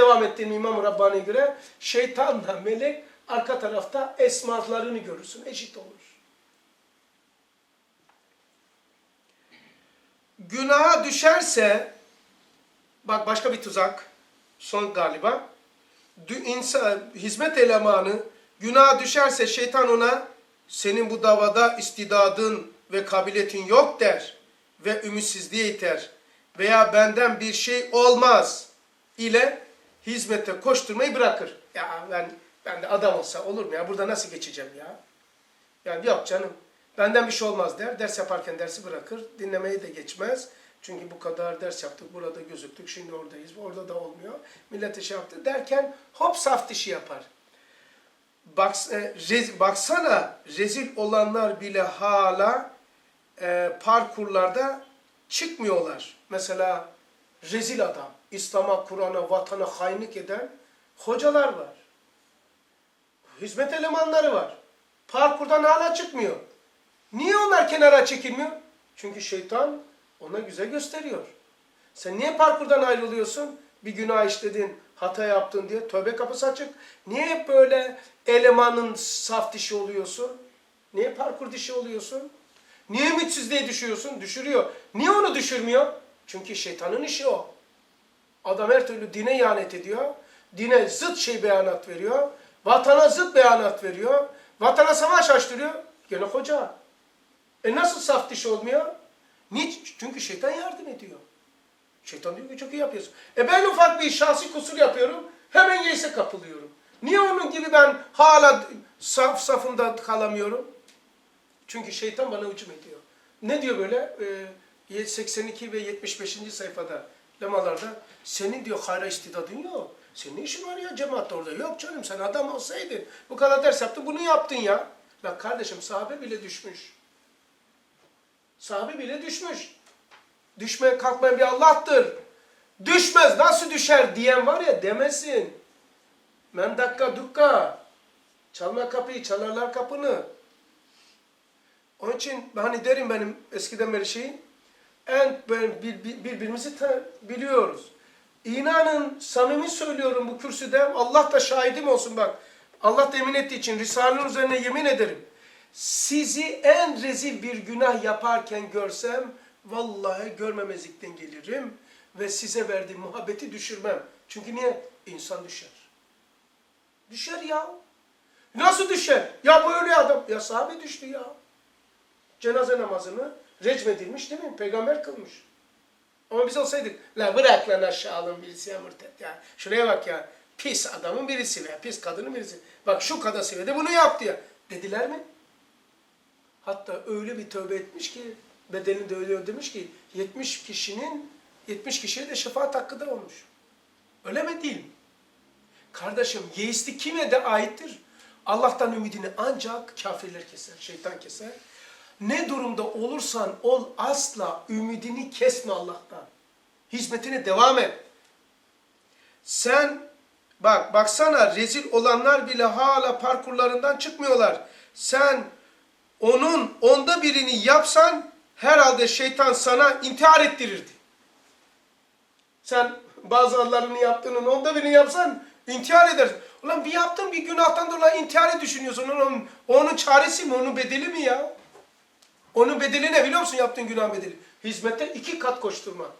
devam ettiğim İmam Rabbani'ye göre şeytanla melek arka tarafta esmalarını görürsün. Eşit olur. Günaha düşerse bak başka bir tuzak son galiba. İnsan, hizmet elemanı günaha düşerse şeytan ona senin bu davada istidadın ve kabiliyetin yok der ve ümitsizliğe iter veya benden bir şey olmaz ile hizmete koşturmayı bırakır. Ya ben ben de adam olsa olur mu ya? Burada nasıl geçeceğim ya? Yani yok canım. Benden bir şey olmaz der. Ders yaparken dersi bırakır. Dinlemeyi de geçmez. Çünkü bu kadar ders yaptık, burada gözüktük, şimdi oradayız. Orada da olmuyor. Millete şey yaptı derken hop saf dişi yapar. Bak, e, rez, baksana rezil olanlar bile hala e, parkurlarda çıkmıyorlar. Mesela rezil adam, İslam'a, Kur'an'a, vatana hainlik eden hocalar var. Hizmet elemanları var. Parkurdan hala çıkmıyor. Niye onlar kenara çekilmiyor? Çünkü şeytan ona güzel gösteriyor. Sen niye parkurdan ayrılıyorsun? Bir günah işledin, hata yaptın diye tövbe kapısı açık. Niye hep böyle elemanın saf dişi oluyorsun? Niye parkur dişi oluyorsun? Niye ümitsizliğe düşüyorsun? Düşürüyor. Niye onu düşürmüyor? Çünkü şeytanın işi o. Adam her türlü dine ihanet ediyor. Dine zıt şey beyanat veriyor. Vatana zıt beyanat veriyor. Vatana savaş açtırıyor. Gene hoca. E nasıl saf dişi olmuyor? Niçin? Çünkü şeytan yardım ediyor. Şeytan diyor ki çok iyi yapıyorsun. E ben ufak bir şahsi kusur yapıyorum. Hemen yeise kapılıyorum. Niye onun gibi ben hala saf safında kalamıyorum? Çünkü şeytan bana hücum ediyor. Ne diyor böyle? Ee, 82 ve 75. sayfada lemalarda senin diyor hayra istidadın yok. Senin işin var ya cemaatte orada? Yok canım sen adam olsaydın. Bu kadar ders yaptın bunu yaptın ya. La kardeşim sahabe bile düşmüş. Sahabe bile düşmüş. Düşmeye kalkmayan bir Allah'tır. Düşmez nasıl düşer diyen var ya demesin. Men dakika dukka. Çalma kapıyı çalarlar kapını. Onun için hani derim benim eskiden beri şeyi en bir, bir- birbirimizi biliyoruz. İnanın samimi söylüyorum bu kürsüde Allah da şahidim olsun bak. Allah da emin ettiği için Risale'nin üzerine yemin ederim. Sizi en rezil bir günah yaparken görsem vallahi görmemezlikten gelirim ve size verdiğim muhabbeti düşürmem. Çünkü niye? İnsan düşer. Düşer ya. Nasıl düşer? Ya böyle adam. Ya sahabe düştü ya. Cenaze namazını recmedilmiş değil mi? Peygamber kılmış. Ama biz olsaydık, la bırak lan aşağılığın birisi ya mürtet ya. Şuraya bak ya, pis adamın birisi veya pis kadının birisi. Bak şu kadar seviyede bunu yaptı ya. Dediler mi? Hatta öyle bir tövbe etmiş ki, bedelini de öyle ödemiş ki, 70 kişinin, 70 kişiye de şefaat hakkı da olmuş. Öyle mi değil? Kardeşim yeistlik kime de aittir? Allah'tan ümidini ancak kafirler keser, şeytan keser. Ne durumda olursan ol asla ümidini kesme Allah'tan. Hizmetine devam et. Sen bak baksana rezil olanlar bile hala parkurlarından çıkmıyorlar. Sen onun onda birini yapsan herhalde şeytan sana intihar ettirirdi. Sen bazılarını yaptığının onda birini yapsan intihar edersin. Ulan bir yaptın bir günahtan dolayı intiharı düşünüyorsun. Onun, onun çaresi mi? Onun bedeli mi ya? Onun bedeli ne biliyor musun yaptığın günah bedeli? Hizmette iki kat koşturmak.